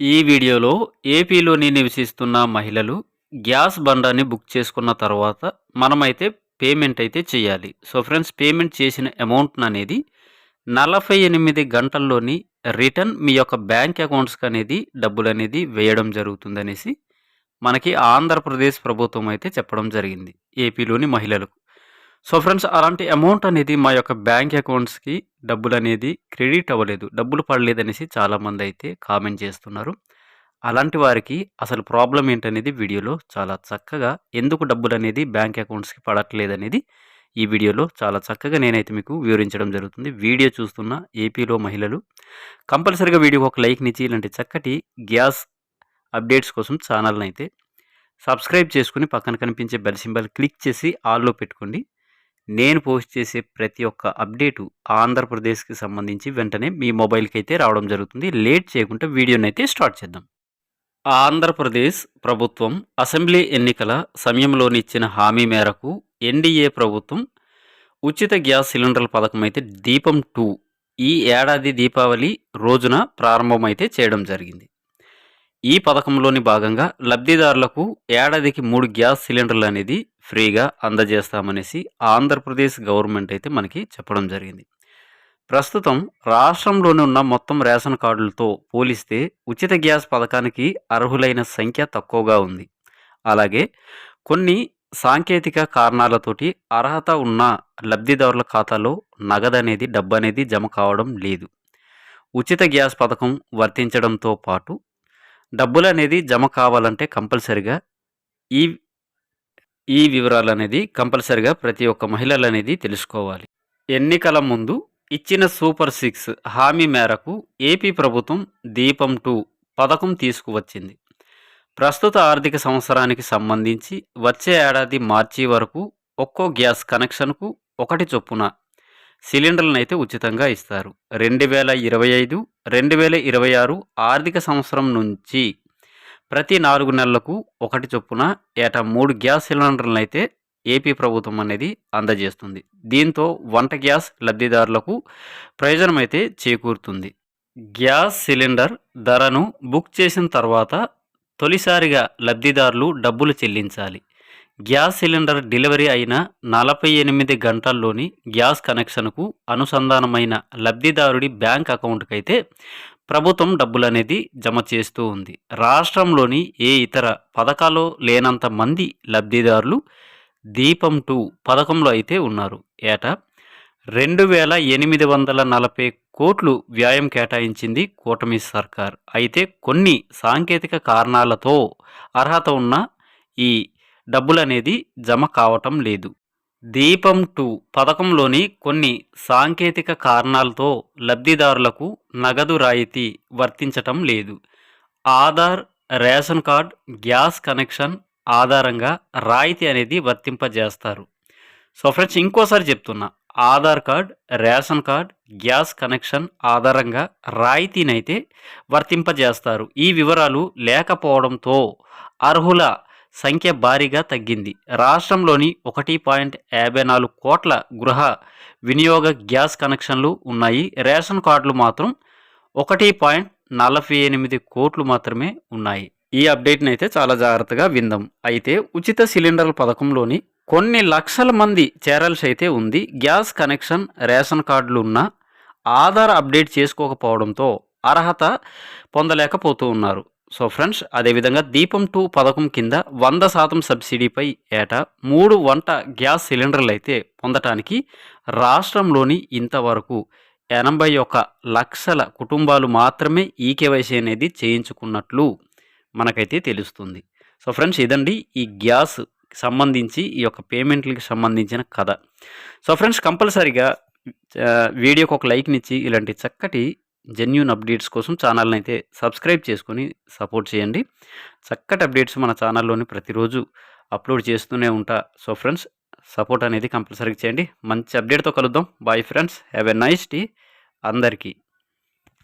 ఈ వీడియోలో ఏపీలోని నివసిస్తున్న మహిళలు గ్యాస్ బండాన్ని బుక్ చేసుకున్న తర్వాత మనమైతే పేమెంట్ అయితే చేయాలి. సో ఫ్రెండ్స్ పేమెంట్ చేసిన అమౌంట్ అనేది నలభై ఎనిమిది గంటల్లోని రిటర్న్ మీ యొక్క బ్యాంక్ అకౌంట్స్కి అనేది డబ్బులు అనేది వేయడం జరుగుతుందనేసి మనకి ఆంధ్రప్రదేశ్ ప్రభుత్వం అయితే చెప్పడం జరిగింది. ఏపీలోని మహిళలకు. సో ఫ్రెండ్స్ అలాంటి అమౌంట్ అనేది మా యొక్క బ్యాంక్ అకౌంట్స్కి డబ్బులు అనేది క్రెడిట్ అవ్వలేదు. డబ్బులు పడలేదు అనేసి చాలామంది అయితే కామెంట్ చేస్తున్నారు. అలాంటి వారికి అసలు ప్రాబ్లం ఏంటనేది వీడియోలో చాలా చక్కగా ఎందుకు డబ్బులు అనేది బ్యాంక్ అకౌంట్స్కి పడట్లేదు అనేది ఈ వీడియోలో చాలా చక్కగా నేనైతే మీకు వివరించడం జరుగుతుంది. వీడియో చూస్తున్న ఏపీలో మహిళలు కంపల్సరిగా వీడియోకి ఒక లైక్ నిచ్చి ఇలాంటి చక్కటి గ్యాస్ అప్డేట్స్ కోసం ఛానల్ని అయితే సబ్స్క్రైబ్ చేసుకుని పక్కన కనిపించే బెల్ సింబల్ క్లిక్ చేసి ఆల్లో పెట్టుకోండి. నేను పోస్ట్ చేసే ప్రతి ఒక్క అప్డేటు ఆంధ్రప్రదేశ్కి సంబంధించి వెంటనే మీ మొబైల్కి అయితే రావడం జరుగుతుంది. లేట్ చేయకుండా వీడియోని అయితే స్టార్ట్ చేద్దాం. ఆంధ్రప్రదేశ్ ప్రభుత్వం అసెంబ్లీ ఎన్నికల సమయంలోని ఇచ్చిన హామీ మేరకు ఎన్డీఏ ప్రభుత్వం ఉచిత గ్యాస్ సిలిండర్ల పథకం అయితే దీపం టూ ఈ ఏడాది దీపావళి రోజున ప్రారంభమైతే చేయడం జరిగింది. ఈ పథకంలోని భాగంగా లబ్ధిదారులకు ఏడాదికి మూడు గ్యాస్ సిలిండర్లు అనేది ఫ్రీగా అందజేస్తామనేసి ఆంధ్రప్రదేశ్ గవర్నమెంట్ అయితే మనకి చెప్పడం జరిగింది. ప్రస్తుతం రాష్ట్రంలోని ఉన్న మొత్తం రేషన్ కార్డులతో పోలిస్తే ఉచిత గ్యాస్ పథకానికి అర్హులైన సంఖ్య తక్కువగా ఉంది. అలాగే కొన్ని సాంకేతిక కారణాలతోటి అర్హత ఉన్న లబ్ధిదారుల ఖాతాలో నగదు అనేది డబ్బు అనేది జమ కావడం లేదు. ఉచిత గ్యాస్ పథకం వర్తించడంతో పాటు డబ్బులు అనేది జమ కావాలంటే కంపల్సరిగా ఈ ఈ వివరాలు అనేది కంపల్సరిగా ప్రతి ఒక్క మహిళలు అనేది తెలుసుకోవాలి. ఎన్నికల ముందు ఇచ్చిన సూపర్ సిక్స్ హామీ మేరకు ఏపీ ప్రభుత్వం దీపం టూ పథకం తీసుకువచ్చింది. ప్రస్తుత ఆర్థిక సంవత్సరానికి సంబంధించి వచ్చే ఏడాది మార్చి వరకు ఒక్కో గ్యాస్ కనెక్షన్కు ఒకటి చొప్పున సిలిండర్లను అయితే ఉచితంగా ఇస్తారు. రెండు వేల ఇరవై ఐదు రెండు వేల ఇరవై ఆరు ఆర్థిక సంవత్సరం నుంచి ప్రతి నాలుగు నెలలకు ఒకటి చొప్పున ఏటా మూడు గ్యాస్ సిలిండర్లను అయితే ఏపీ ప్రభుత్వం అనేది అందజేస్తుంది. దీంతో వంట గ్యాస్ లబ్ధిదారులకు ప్రయోజనం అయితే చేకూరుతుంది. గ్యాస్ సిలిండర్ ధరను బుక్ చేసిన తర్వాత తొలిసారిగా లబ్ధిదారులు డబ్బులు చెల్లించాలి. గ్యాస్ సిలిండర్ డెలివరీ అయిన నలభై ఎనిమిది గంటల్లోని గ్యాస్ కనెక్షన్కు అనుసంధానమైన లబ్ధిదారుడి బ్యాంక్ అకౌంట్కి అయితే ప్రభుత్వం డబ్బులనేది జమ చేస్తూ ఉంది. రాష్ట్రంలోని ఏ ఇతర పథకాలు లేనంత మంది లబ్ధిదారులు దీపం టూ పథకంలో అయితే ఉన్నారు. ఏటా రెండు వేల ఎనిమిది వందల నలభై కోట్లు వ్యాయం కేటాయించింది కూటమి సర్కార్. అయితే కొన్ని సాంకేతిక కారణాలతో అర్హత ఉన్న ఈ డబ్బులనేది జమ కావటం లేదు. దీపం టూ పథకంలోని కొన్ని సాంకేతిక కారణాలతో లబ్ధిదారులకు నగదు రాయితీ వర్తించటం లేదు. Aadhaar ration card gas connection ఆధారంగా రాయితీ అనేది వర్తింపజేస్తారు. సో ఫ్రెండ్స్ ఇంకోసారి చెప్తున్నా. Aadhaar card ration card gas connection ఆధారంగా రాయితీనైతే వర్తింపజేస్తారు. ఈ వివరాలు లేకపోవడంతో అర్హుల సంఖ్య భారీగా తగ్గింది. రాష్ట్రంలోని ఒకటి పాయింట్ యాభై నాలుగు కోట్ల గృహ వినియోగ గ్యాస్ కనెక్షన్లు ఉన్నాయి. రేషన్ కార్డులు మాత్రం ఒకటి పాయింట్ నలభై ఎనిమిది కోట్లు మాత్రమే ఉన్నాయి. ఈ అప్డేట్ని అయితే చాలా జాగ్రత్తగా విందాం. అయితే ఉచిత సిలిండర్ల పథకంలోని కొన్ని లక్షల మంది చేరాల్సి అయితే ఉంది. గ్యాస్ కనెక్షన్ రేషన్ కార్డులు ఉన్న ఆధార్ అప్డేట్ చేసుకోకపోవడంతో అర్హత పొందలేకపోతూ ఉన్నారు. సో ఫ్రెండ్స్ అదేవిధంగా దీపం టూ పథకం కింద వంద శాతం సబ్సిడీపై ఏటా మూడు వంట గ్యాస్ సిలిండర్లు అయితే పొందటానికి రాష్ట్రంలోని ఇంతవరకు ఎనభై ఒక లక్షల కుటుంబాలు మాత్రమే ఈ కేవైసీ అనేది చేయించుకున్నట్లు మనకైతే తెలుస్తుంది. సో ఫ్రెండ్స్ ఇదండి ఈ గ్యాస్ సంబంధించి ఈ యొక్క పేమెంట్లకి సంబంధించిన కథ. సో ఫ్రెండ్స్ కంపల్సరీగా వీడియోకి ఒక లైక్నిచ్చి ఇలాంటి చక్కటి జెన్యున్ అప్డేట్స్ కోసం ఛానల్ని అయితే సబ్స్క్రైబ్ చేసుకొని సపోర్ట్ చేయండి. చక్కటి అప్డేట్స్ మన ఛానల్లోని ప్రతిరోజు అప్లోడ్ చేస్తూనే ఉంటా. సో ఫ్రెండ్స్ సపోర్ట్ అనేది కంపల్సరీగా చేయండి. మంచి అప్డేట్తో కలుద్దాం. Bye friends. Have a nice day అందరికీ.